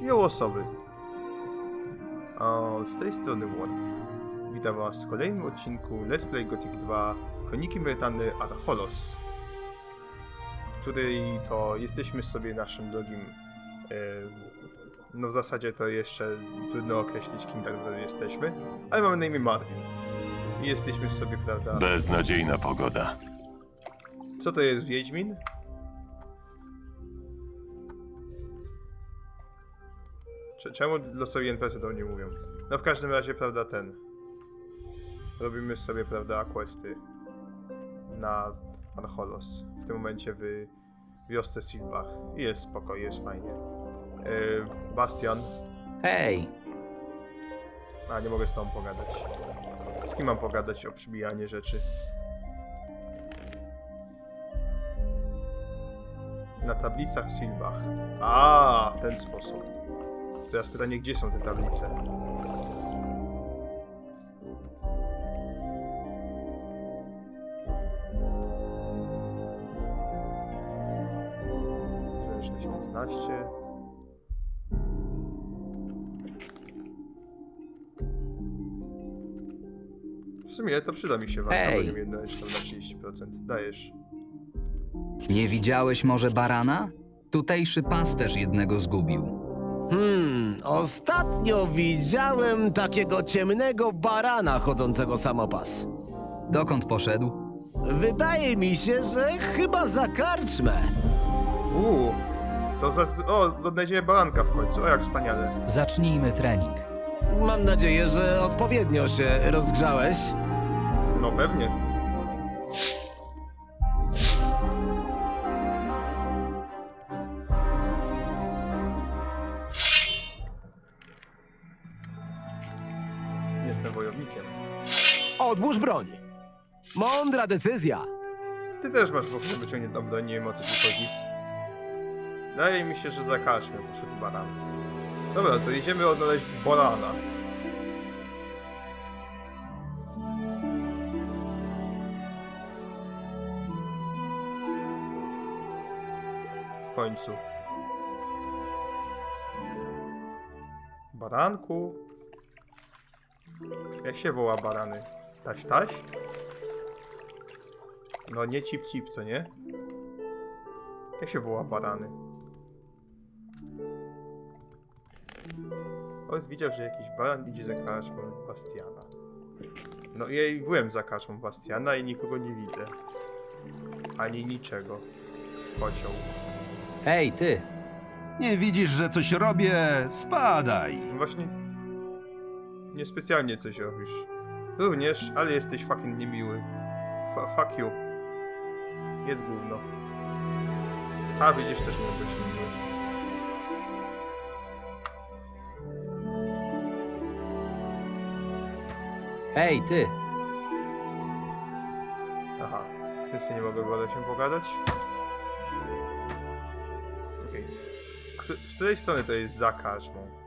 Jo osoby. O, z tej strony Warp. Witam was w kolejnym odcinku Let's Play Gothic 2 Koniki Myrtany Archolos, w której to jesteśmy sobie naszym drogim... E, no w zasadzie to jeszcze trudno określić kim tak naprawdę jesteśmy, ale mamy na imię Marvin. I jesteśmy sobie, prawda... Beznadziejna pogoda. Co to jest Wiedźmin? Czemu losowi NPC do mnie mówią? No w każdym razie, prawda, ten. Robimy sobie, prawda, questy na Anholos. W tym momencie w wiosce Silbach. I jest spoko, jest fajnie. Yy, Bastian. Hej, A, nie mogę z tobą pogadać. Z kim mam pogadać o przybijanie rzeczy? Na tablicach w Silbach. A, w ten sposób. Teraz pytanie, gdzie są te tablice? Zręczność 15. W sumie to przyda mi się walka Ej. bronią jednoręczną na 30%. Dajesz. nie widziałeś może barana? Tutejszy pasterz jednego zgubił. Hmm, ostatnio widziałem takiego ciemnego barana chodzącego samopas. Dokąd poszedł? Wydaje mi się, że chyba za karczmę. Uuu, to za... O, odnajdziemy baranka w końcu, o jak wspaniale. Zacznijmy trening. Mam nadzieję, że odpowiednio się rozgrzałeś. No pewnie. Jestem wojownikiem. Odłóż broń. Mądra decyzja. Ty też masz w ogóle wyciągniętą broń, nie wiem o co ci chodzi. Wydaje mi się, że za karczmę poszedł baran. Dobra, to idziemy odnaleźć Borana. W końcu. Baranku. Jak się woła barany? Taś, taś? No nie cip cip, co nie? Jak się woła barany? Ojc widział, że jakiś baran idzie za karczmą Bastiana. No i byłem za karczmą Bastiana i nikogo nie widzę. Ani niczego. Kocioł. Hej, ty! Nie widzisz, że coś robię? Spadaj! No właśnie... Niespecjalnie coś robisz. Również, ale jesteś fucking niemiły. F fuck you. Jedz gówno. A, widzisz, też miał być miły. Hej, ty! Aha, z tym sobie nie mogę gadać się pogadać. Okej. Okay. Z której strony to jest za karczmą?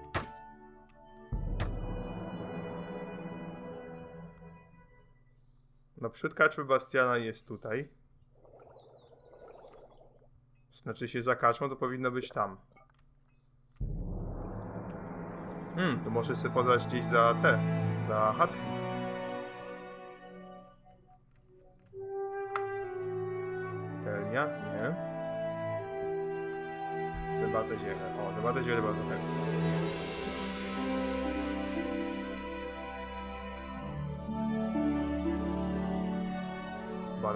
No przód karczmy Bastiana jest tutaj. Znaczy się za karczmą to powinno być tam. Hmm, to może sobie podać gdzieś za te, za chatki. Patelnia? Nie. Zębate ziele. O, zębate ziele bardzo chętnie.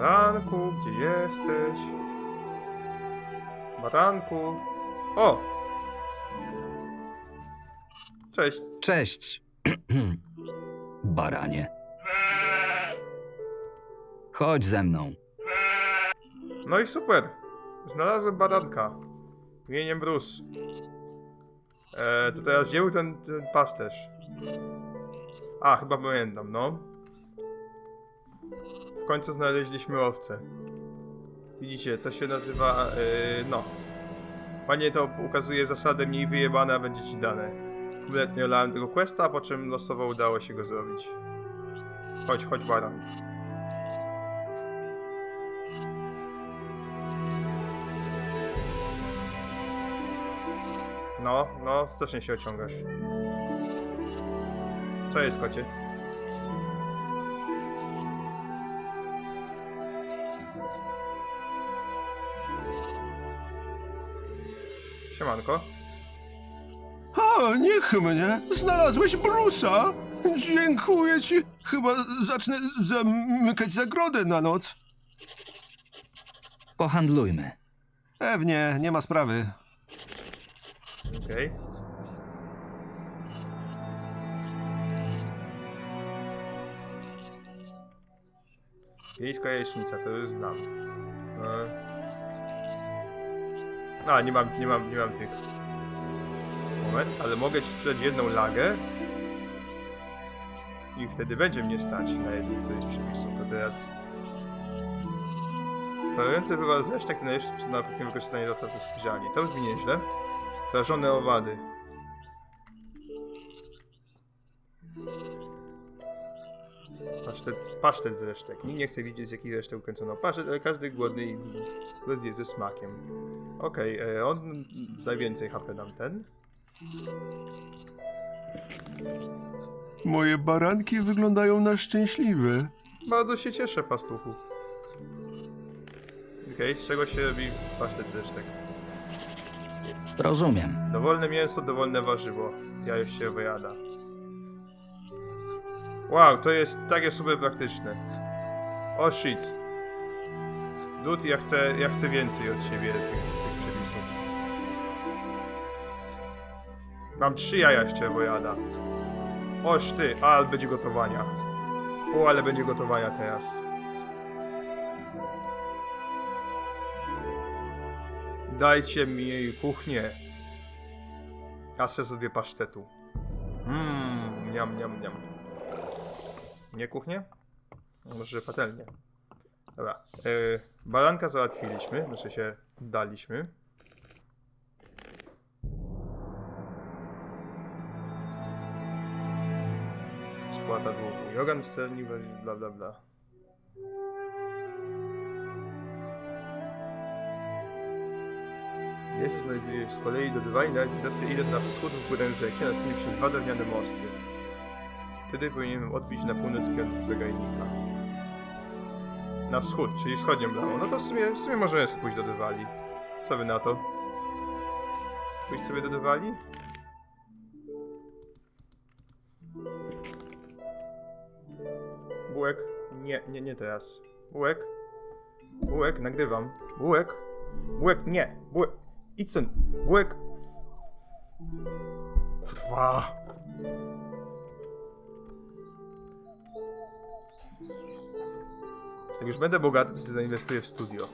Baranku, gdzie jesteś? Baranku. O! Cześć. Cześć! Baranie. Chodź ze mną. No i super. Znalazłem baranka. Imieniem Bruce. E, to teraz gdzie był ten, ten pasterz? A, chyba pamiętam, no. Końcu znaleźliśmy owcę. Widzicie, to się nazywa, e, no. Panie to ukazuje zasadę mniej wyjebane, a będzie ci dane. Kompletnie olałem tego questa, po czym losowo udało się go zrobić. Chodź, chodź baran. No, no, strasznie się ociągasz. Co jest, kocie? Siemanko. O, niech mnie! Znalazłeś Brusa! Dziękuję ci. Chyba zacznę zamykać zagrodę na noc. Pohandlujmy. Pewnie, nie ma sprawy. Okej. Wiejska jajecznica, to już znam. E... A, nie mam, nie mam, nie mam tych... Moment, ale mogę ci sprzedać jedną lagę. I wtedy będzie mnie stać na jednym któryś przepisów. To teraz... Parujący wywal z resztek to najlepszy sposób na efektywne wykorzystanie dodatków spiżalni. To brzmi nieźle. Prażone owady. Pasztet, pasztet z resztek. Nikt nie chce widzieć z jakich resztek ukręcono pasztet, ale każdy głodny i zje ze smakiem. Okej, e, on najwięcej HP nam ten. Moje baranki wyglądają na szczęśliwe. Bardzo się cieszę, pastuchu. Okej, z czego się robi pasztet z resztek? Rozumiem. Dowolne mięso, dowolne warzywo. Ja już się wyjada. Wow, to jest takie super praktyczne. O shit. Dud, ja chcę, ja chcę więcej od siebie tych, tych przepisów. Mam trzy jaja z czerwojada. Oż ty, ale będzie gotowania. O, ale będzie gotowania teraz. Dajcie mi jej kuchnię. Ja sobie pasztetu. Mmm, niam, niam, niam. Nie kuchnię? Może patelnię. Dobra. Yy, baranka załatwiliśmy, znaczy się daliśmy. Spłata długu. Jogan sterniwy, bla bla bla. Ja się znajduje z kolei do Dwaj na idę na wschód w górę rzeki, a następnie przez dwa drewniane mosty. Wtedy powinienem odbić na północ kierunku zagajnika. Na wschód, czyli wschodnią bramą. No to w sumie, w sumie możemy sobie pójść do Dywali. Co wy na to? Pójść sobie do Dywali? Bułek? Nie, nie, nie teraz. Bułek? Bułek, nagrywam. Bułek? Bułek, nie! Bułek! Idź stąd! Bułek! Kurwa! Jak już będę bogaty, to sobie zainwestuję w studio.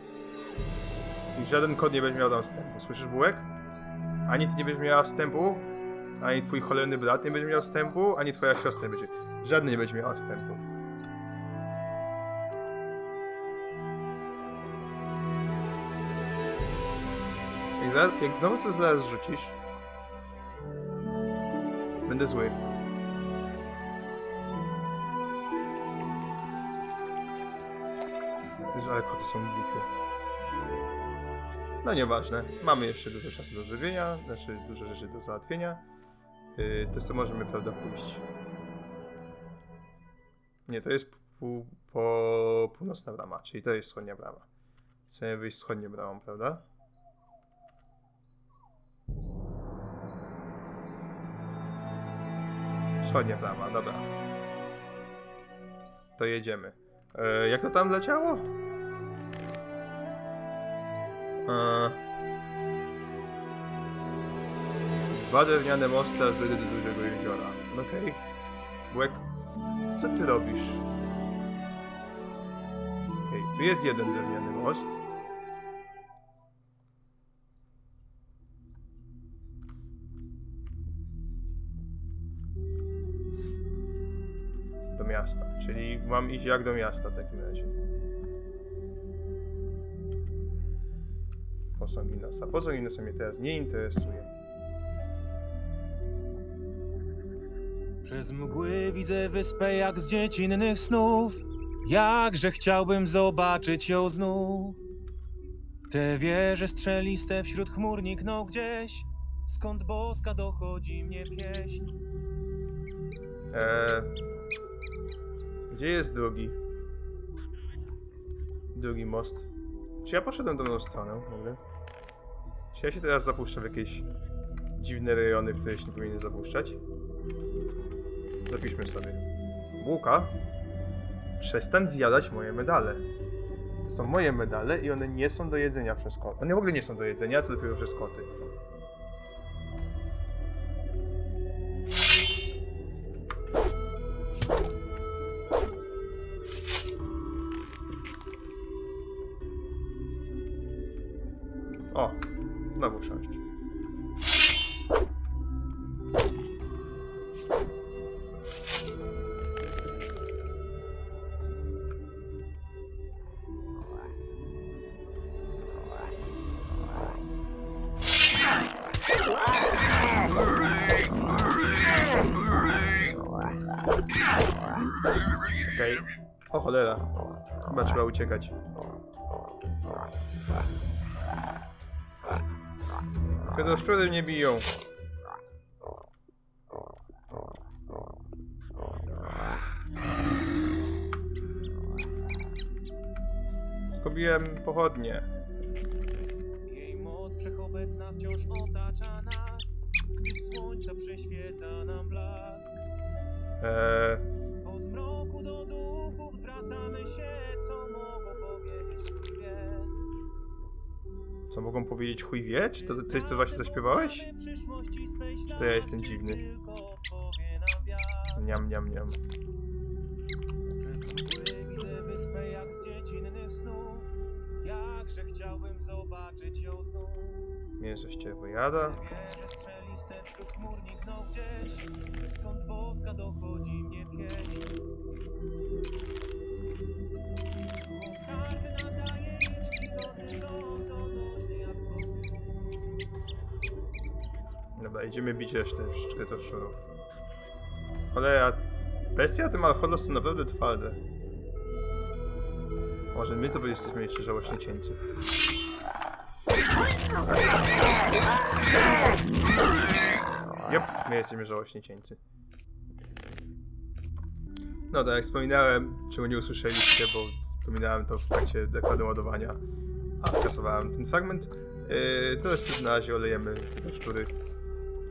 I żaden kod nie będzie miał tam wstępu. Słyszysz, Bułek? Ani ty nie będziesz miała wstępu, ani twój cholerny brat nie będzie miał wstępu, ani twoja siostra nie będzie. Żadny nie będzie miała wstępu. Jak, zaraz, jak znowu coś zaraz rzucisz, będę zły. Jezu, ale koty są głupie. No nieważne, mamy jeszcze dużo czasu do zrobienia, znaczy dużo rzeczy do załatwienia. Yy, to co możemy, prawda, pójść. Nie, to jest pół, po północna brama, czyli to jest wschodnia brama. Chcemy wyjść wschodnią bramą, prawda? Wschodnia brama, dobra. To jedziemy. E, jak to tam leciało? E, dwa drewniane mosty, aż do dużego jeziora. Okej. Łek, co ty robisz? Okej, tu jest jeden drewniany most. Mam iść jak do miasta w takim razie. Posąg Inosa. Posąg Inosa mnie teraz nie interesuje. Przez mgły widzę wyspę jak z dziecinnych snów. Jakże chciałbym zobaczyć ją znów. Te wieże strzeliste wśród chmur nikną gdzieś. skąd boska dochodzi mnie pieśń. Eee, gdzie jest drugi? Drugi most. Czy ja poszedłem do tą stronę w ogóle? Czy ja się teraz zapuszczę w jakieś dziwne rejony, w które się nie powinien zapuszczać? Zapiszmy sobie. Łuka, przestań zjadać moje medale. To są moje medale i one nie są do jedzenia przez koty. One w ogóle nie są do jedzenia, co dopiero przez koty. Okej. O cholera. Chyba trzeba uciekać. Kiedy szczury mnie biją. Zgubiłem pochodnie. Jej moc wszechobecna wciąż otacza nas, gdy słońca przyświeca nam blask. Eee, Po zmroku do duchów zwracamy się, co mogą powiedzieć chuj wie. co mogą powiedzieć chuj wie? Czy to, to jest to właśnie zaśpiewałeś? Czy to ja jestem dziwny? Niam, niam, niam. Widzę wyspę jak z dziecinnych snów. Jakże chciałbym zobaczyć ją znów. Mięso ścierwojada. Wieże strzeliste wśród chmur nikną gdzieś. Skąd boska dochodzi mnie pieśń. Głos harfy nadaje jej czcigodny ton, donośny jak woda. Dobra, idziemy bić resztę szczytu szczurów. Cholera, bestia tym Alcholos są naprawdę twarde. Może my to jesteśmy jeszcze żałośnie cięci. Jep, my jesteśmy żałośnie cięci. No tak jak wspominałem, czego nie usłyszeliście, bo wspominałem to w trakcie dekładu ładowania, a skasowałem ten fragment. Yy, teraz na razie olejemy te szczury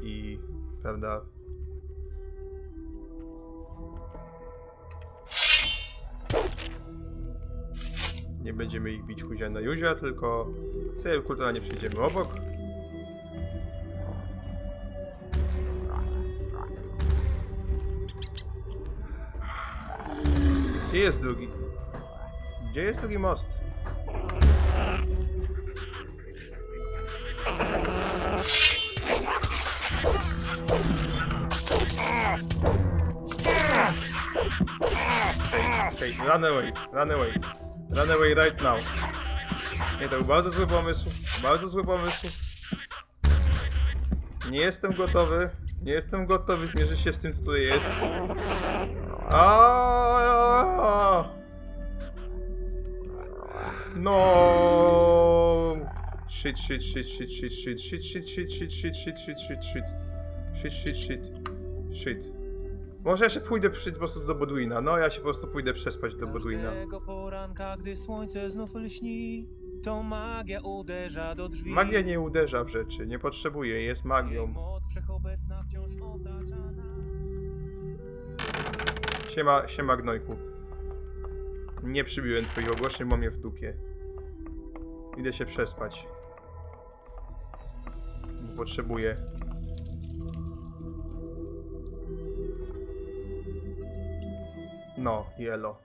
i prawda nie będziemy ich bić huzia na juzia, tylko sobie kulturalnie przejdziemy obok. Gdzie jest drugi? Gdzie jest drugi most? Okej, okay, run away, run away. Run away right now. Nie, to był bardzo zły pomysł. Bardzo zły pomysł. Nie jestem gotowy. Nie jestem gotowy zmierzyć się z tym, co tutaj jest. Aaaa! No. Shit, shit, shit, shit, shit, shit, shit, shit, shit, shit, shit, shit, shit, shit, shit. Shit, shit, shit. Shit. Może ja się pójdę po prostu do Bodwina. No, ja się po prostu pójdę przespać do Bodwina. Każdego poranka, gdy słońce znów lśni, to magia uderza do drzwi. Magia nie uderza w rzeczy, nie potrzebuje, jest Jej magią. moc wszechobecna wciąż otacza nas. Siema, siema gnojku. Nie przybiłem twoich ogłoszeń, mam je w dupie. Idę się przespać. Potrzebuję. No, jelo.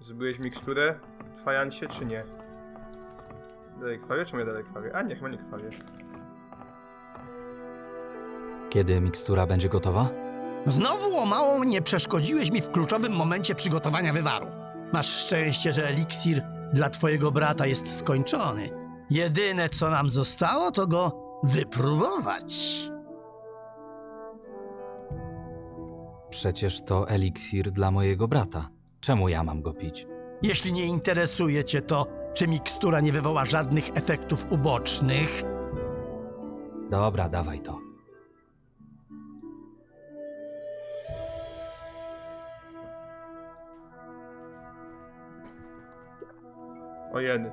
Zrobiłeś miksturę w fajansie, czy nie? Dalej krwawie, czy mnie dalej krwawie? A nie, chyba nie krwawie. Kiedy mikstura będzie gotowa? Znowu o mało nie przeszkodziłeś mi w kluczowym momencie przygotowania wywaru. Masz szczęście, że eliksir dla twojego brata jest skończony. Jedyne, co nam zostało, to go wypróbować. Przecież to eliksir dla mojego brata. Czemu ja mam go pić? Jeśli nie interesuje cię to, czy mikstura nie wywoła żadnych efektów ubocznych, Dobra, dawaj to. Ojeny.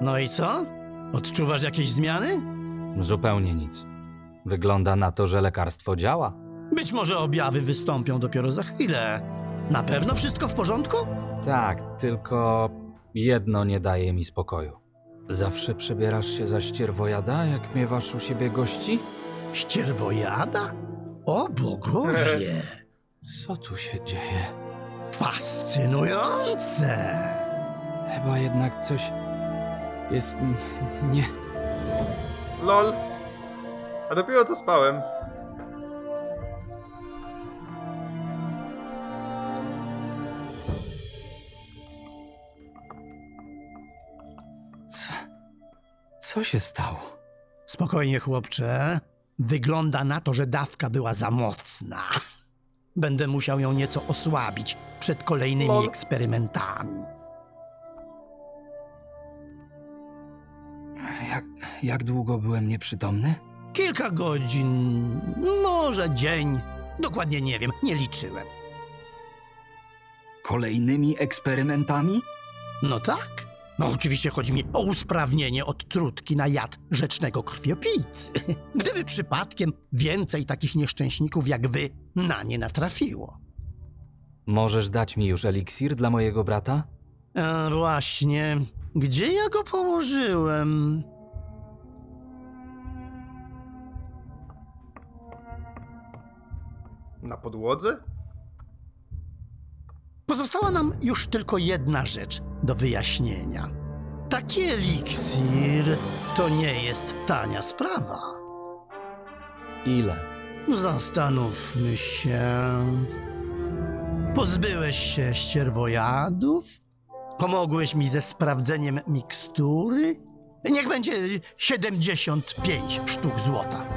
No i co? Odczuwasz jakieś zmiany? Zupełnie nic. Wygląda na to, że lekarstwo działa. Być może objawy wystąpią dopiero za chwilę. Na pewno wszystko w porządku? Tak, tylko jedno nie daje mi spokoju. Zawsze przebierasz się za ścierwojada, jak miewasz u siebie gości? Ścierwojada? O bogowie! Co tu się dzieje? Fascynujące! Chyba jednak coś jest n- nie. LOL. A dopiero co spałem. Co się stało? Spokojnie, chłopcze. Wygląda na to, że dawka była za mocna. Będę musiał ją nieco osłabić przed kolejnymi Lol. eksperymentami. Jak, jak długo byłem nieprzytomny? Kilka godzin, może dzień. Dokładnie nie wiem, nie liczyłem. Kolejnymi eksperymentami? No tak. No oczywiście chodzi mi o usprawnienie od trutki na jad rzecznego krwiopijcy. Gdyby przypadkiem więcej takich nieszczęśników jak wy na nie natrafiło. Możesz dać mi już eliksir dla mojego brata? A właśnie, gdzie ja go położyłem? Na podłodze? Pozostała nam już tylko jedna rzecz do wyjaśnienia. Taki eliksir to nie jest tania sprawa. Ile? Zastanówmy się. Pozbyłeś się ścierwojadów? Pomogłeś mi ze sprawdzeniem mikstury? Niech będzie 75 sztuk złota.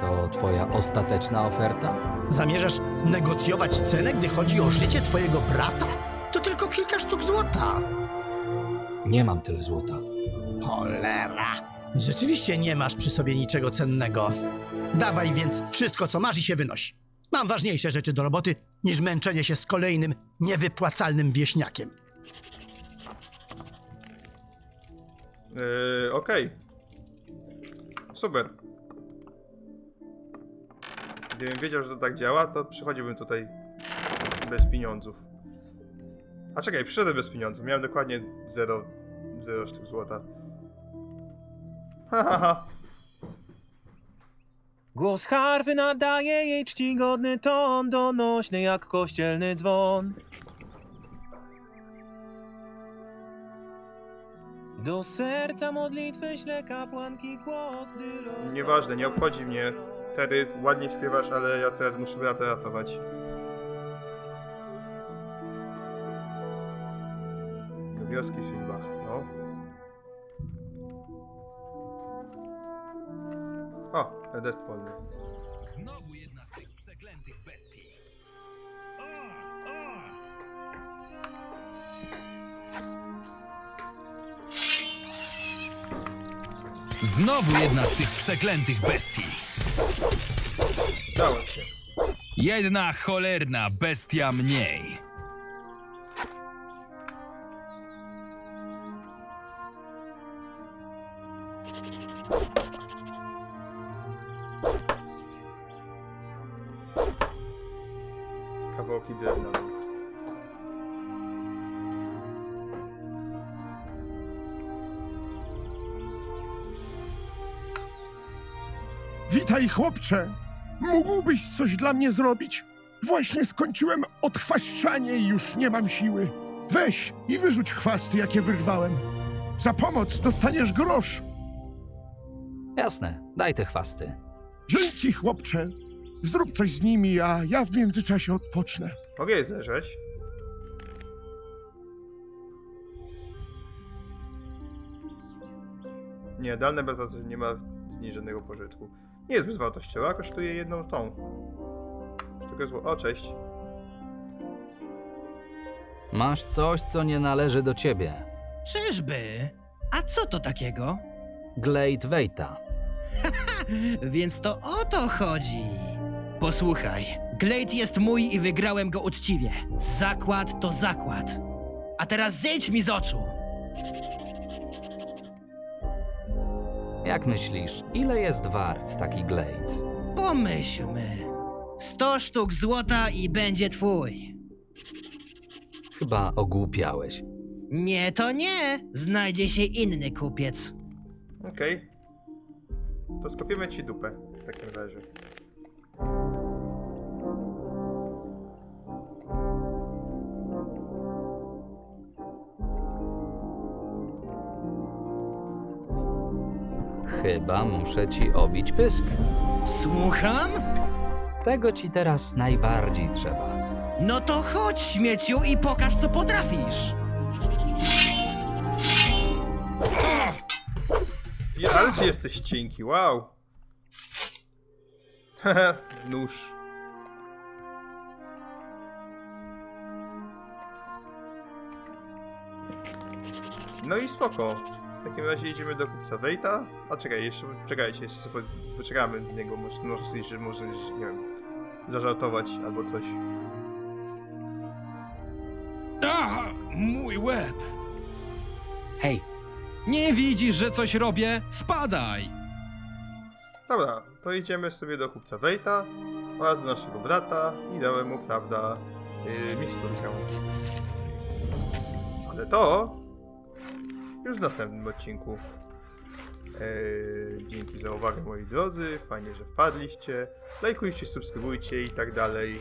To twoja ostateczna oferta? Zamierzasz negocjować cenę, gdy chodzi o życie twojego brata? To tylko kilka sztuk złota. Nie mam tyle złota. Cholera. Rzeczywiście nie masz przy sobie niczego cennego. Dawaj więc wszystko, co masz i się wynoś. Mam ważniejsze rzeczy do roboty niż męczenie się z kolejnym niewypłacalnym wieśniakiem. Yy, okej. Super. Gdybym wiedział, że to tak działa, to przychodziłbym tutaj bez pieniądzów. A czekaj, przyszedłem bez pieniądzów. Miałem dokładnie 0, 0 sztuk złota. Ha, ha, ha. Głos harfy nadaje jej czcigodny ton, donośny jak kościelny dzwon. Do serca modlitwy śle kapłanki głos, gdy roz... Nieważne, nie obchodzi mnie. Terry, ładnie śpiewasz, ale ja teraz muszę brata ratować. Do wioski Silbach, no. O, dest polny. Znowu jedna z tych przeklętych bestii. O, o! Znowu jedna z tych przeklętych bestii. Dało się. Jedna cholerna bestia mniej. Witaj, chłopcze! Mógłbyś coś dla mnie zrobić? Właśnie skończyłem odchwaszczanie i już nie mam siły. Weź i wyrzuć chwasty, jakie wyrwałem. Za pomoc dostaniesz grosz. Jasne, daj te chwasty. Dzięki, chłopcze. Zrób coś z nimi, a ja w międzyczasie odpocznę. Mogę je zerzeć? Nie, dalne beta nie ma z niej żadnego pożytku. Nie jest bezwartościowa, kosztuje jedną tą. Sztukę zło... O, cześć. Masz coś, co nie należy do ciebie. Czyżby? A co to takiego? Glade Vejta. Więc to o to chodzi. Posłuchaj, Glade jest mój i wygrałem go uczciwie. Zakład to zakład. A teraz zejdź mi z oczu. Jak myślisz, ile jest wart taki Glade? Pomyślmy. Sto sztuk złota i będzie twój. Chyba ogłupiałeś. Nie, to nie. Znajdzie się inny kupiec. Okej. To skopiemy ci dupę w takim razie. Chyba muszę ci obić pysk. Słucham? Tego ci teraz najbardziej trzeba. No to chodź, śmieciu, i pokaż, co potrafisz. Ja, ale ty jesteś cienki, wow. Haha, nóż. No i spoko. W takim razie jedziemy do kupca Wejta. A czekaj, jeszcze, czekajcie, jeszcze sobie po- poczekamy do niego. Może, może że może, nie wiem, zażartować albo coś. A, mój łeb! Hej, Nie widzisz, że coś robię? Spadaj! Dobra, to idziemy sobie do kupca Wejta oraz do naszego brata i dałem mu, prawda, yy, miksturkę. Ale to już w następnym odcinku. Yy, dzięki za uwagę moi drodzy, fajnie, że wpadliście. Lajkujcie, subskrybujcie i tak dalej.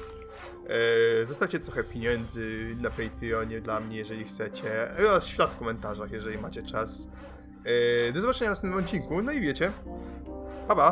Yy, zostawcie trochę pieniędzy na Patreonie dla mnie, jeżeli chcecie. Oraz świat w komentarzach, jeżeli macie czas. Yy, do zobaczenia w następnym odcinku. No i wiecie, pa pa!